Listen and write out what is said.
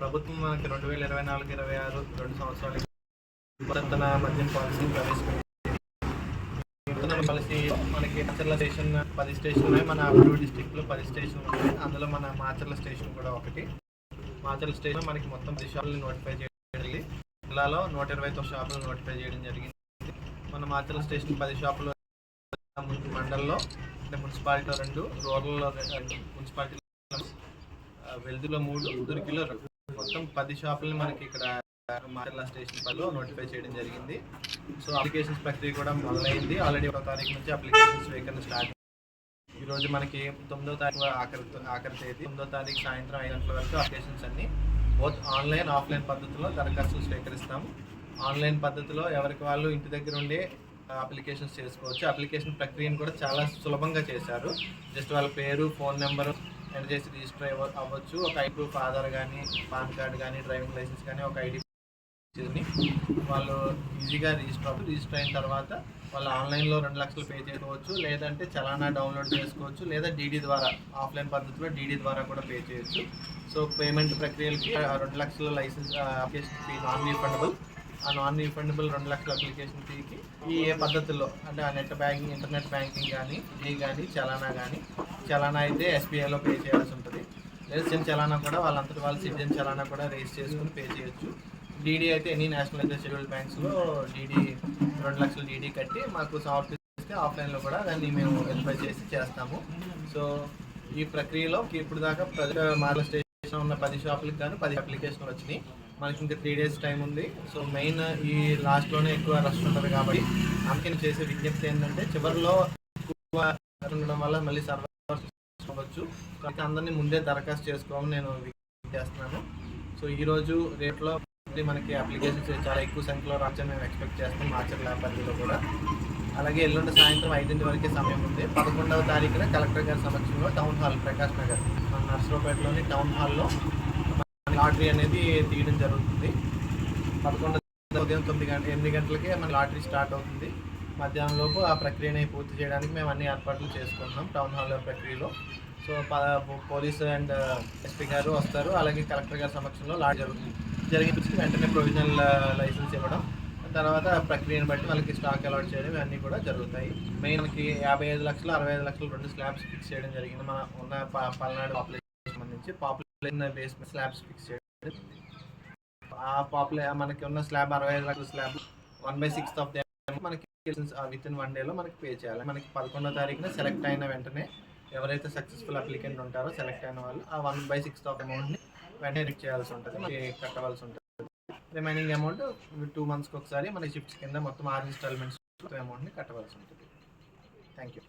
ప్రభుత్వం మనకి రెండు వేల ఇరవై నాలుగు ఇరవై ఆరు రెండు సంవత్సరాలకి నూతన మద్యం పాలసీ ప్రవేశపెట్టింది. పాలసీ మనకి మాచర్ల స్టేషన్ పది స్టేషన్ ఉన్నాయి. మన అల్లూరు డిస్టిక్లో పది స్టేషన్ ఉన్నాయి. అందులో మన మాచర్ల స్టేషన్ కూడా ఒకటి. మాచర్ల స్టేషన్ మనకి మొత్తం పది నోటిఫై చేయడం జరిగింది జిల్లాలో నూట ఇరవై తొమ్మిది షాపులు నోటిఫై చేయడం జరిగింది. మన మాచర్ల స్టేషన్ పది షాపులు మండల్లో అంటే మున్సిపాలిటీలో రెండు రూరల్లో రెండు మున్సిపాలిటీ వెల్దులో మూడు దుర్గిలో రెండు. మొత్తం పది షాపులను మనకి ఇక్కడ మాచర్ల స్టేషన్ పనిలో నోటిఫై చేయడం జరిగింది. సో అప్లికేషన్స్ ప్రక్రియ కూడా మొదలైంది. ఆల్రెడీ ఒక తారీఖు నుంచి అప్లికేషన్ స్వీకరణ స్టార్ట్ ఈరోజు మనకి తొమ్మిదో తారీఖు ఆఖరి ఆఖరి తేదీ. తొమ్మిదో తారీఖు సాయంత్రం ఐదు గంటల వరకు అప్లికేషన్స్ అన్ని బోత్ ఆన్లైన్ ఆఫ్లైన్ పద్ధతిలో దరఖాస్తులు స్వీకరిస్తాము. ఆన్లైన్ పద్ధతిలో ఎవరికి వాళ్ళు ఇంటి దగ్గర ఉండే అప్లికేషన్స్ చేసుకోవచ్చు. అప్లికేషన్ ప్రక్రియను కూడా చాలా సులభంగా చేశారు. జస్ట్ వాళ్ళ పేరు ఫోన్ నెంబరు చేసి రిజిస్టర్ అవ్వ అవ్వచ్చు. ఒక ఐ ప్రూఫ్ ఆధార్ కానీ పాన్ కార్డ్ కానీ డ్రైవింగ్ లైసెన్స్ కానీ ఒక ఐడి వాళ్ళు ఈజీగా రిజిస్టర్ అవ్వచ్చు రిజిస్టర్ అయిన తర్వాత వాళ్ళు ఆన్లైన్లో రెండు లక్షలు పే చేసుకోవచ్చు. లేదంటే చలానా డౌన్లోడ్ చేసుకోవచ్చు. లేదా డీడీ ద్వారా ఆఫ్లైన్ పద్ధతిలో డీడీ ద్వారా కూడా పే చేయొచ్చు. సో పేమెంట్ ప్రక్రియలకి రెండు లక్షల licence application fee non refundable ఆ నాన్ రీఫండబుల్ రెండు లక్షల అప్లికేషన్ ఫీకి ఈ ఏ పద్ధతిలో అంటే ఆ నెట్ బ్యాంకింగ్ ఇంటర్నెట్ బ్యాంకింగ్ కానీ ఏ కానీ చలానా కానీ చలానా అయితే ఎస్బీఐలో పే చేయాల్సి ఉంటుంది. లేదా చలానా కూడా వాళ్ళంతటి వాళ్ళు సిటిజన్ చలానా కూడా రేస్ చేసుకుని పే చేయొచ్చు. డీడీ అయితే ఎనీ నేషనల్ అయితే షెడ్యూల్ బ్యాంక్స్లో డీడీ రెండు లక్షల డీడీ కట్టి మాకు సమర్పిస్తే ఆఫ్లైన్లో కూడా దాన్ని మేము వెరిఫై చేసి చేస్తాము. సో ఈ ప్రక్రియలో ఇప్పుడు దాకా ప్రజల మార్ల స్టేషన్ ఉన్న పది షాపులకు కానీ పది అప్లికేషన్లు వచ్చినాయి. మనకి ఇంకా త్రీ డేస్ టైం ఉంది. సో మెయిన్ ఈ లాస్ట్లోనే ఎక్కువ రష్ ఉంటుంది కాబట్టి అందుకని చేసే విజ్ఞప్తి ఏంటంటే చివరిలో ఎక్కువ ఉండడం వల్ల మళ్ళీ సర్వర్ అవ్వచ్చు కాబట్టి అందరినీ ముందే దరఖాస్తు చేసుకోవాలని నేను చేస్తున్నాను. సో ఈరోజు రేట్లో మనకి అప్లికేషన్స్ చాలా ఎక్కువ సంఖ్యలో రావచ్చని మేము ఎక్స్పెక్ట్ చేస్తాం మార్చర్ ల్యాబ్ కూడా. అలాగే ఎల్లుండి సాయంత్రం ఐదింటి వరకే సమయం ఉంది. పదకొండవ తారీఖున కలెక్టర్ గారి సమక్షంలో టౌన్ హాల్ ప్రకాష్ నగర్ మన నర్సరావుపేటలోని టౌన్ హాల్లో లాటరీ అనేది తీయడం జరుగుతుంది. పదకొండవ ఉదయం తొమ్మిది గంట ఎనిమిది గంటలకే మన లాటరీ స్టార్ట్ అవుతుంది. మధ్యాహ్నం లోపు ఆ ప్రక్రియని పూర్తి చేయడానికి మేము అన్ని ఏర్పాట్లు చేసుకుంటున్నాం టౌన్ హాల్ ప్రక్రియలో. సో ప- పోలీసు అండ్ uh, ఎస్పీ గారు వస్తారు. అలాగే కలెక్టర్ గారి సమక్షంలో లా జరుగుతుంది. జరిగిన వెంటనే ప్రొవిజనల్ uh, లైసెన్స్ ఇవ్వడం. తర్వాత ప్రక్రియను బట్టి వాళ్ళకి స్టాక్ అలాట్ చేయడం ఇవన్నీ కూడా జరుగుతాయి. మెయిన్ మనకి యాభై ఐదు లక్షలు అరవై ఐదు లక్షలు రెండు స్లాబ్స్ ఫిక్స్ చేయడం జరిగింది. మన ఉన్న పల్నాడు పాపులేషన్ సంబంధించి. పాపులేషన్ బేస్ స్లాబ్స్ ఫిక్స్ చేయడం. ఆ పాపులే మనకి ఉన్న స్లాబ్ అరవై ఐదు లక్షల slab. One by sixth of the with in one డేలో మనకి పే చేయాలి. మనకి పదకొండో తారీఖున సెలెక్ట్ అయిన వెంటనే ఎవరైతే సక్సెస్ఫుల్ అప్లికెంట్ ఉంటారో సెలెక్ట్ అయిన వాళ్ళు ఆ వన్ బై సిక్స్త్ ఆఫ్ అమౌంట్ని వెంటనే రిక్ చేయాల్సి ఉంటుంది. మనకి కట్టవలసి ఉంటుంది. రిమైనింగ్ అమౌంట్ టూ మంత్స్కి ఒకసారి మన షిఫ్ట్స్ కింద మొత్తం ఆరు ఇన్స్టాల్మెంట్స్ అమౌంట్ని కట్టవలసి ఉంటుంది. Thank you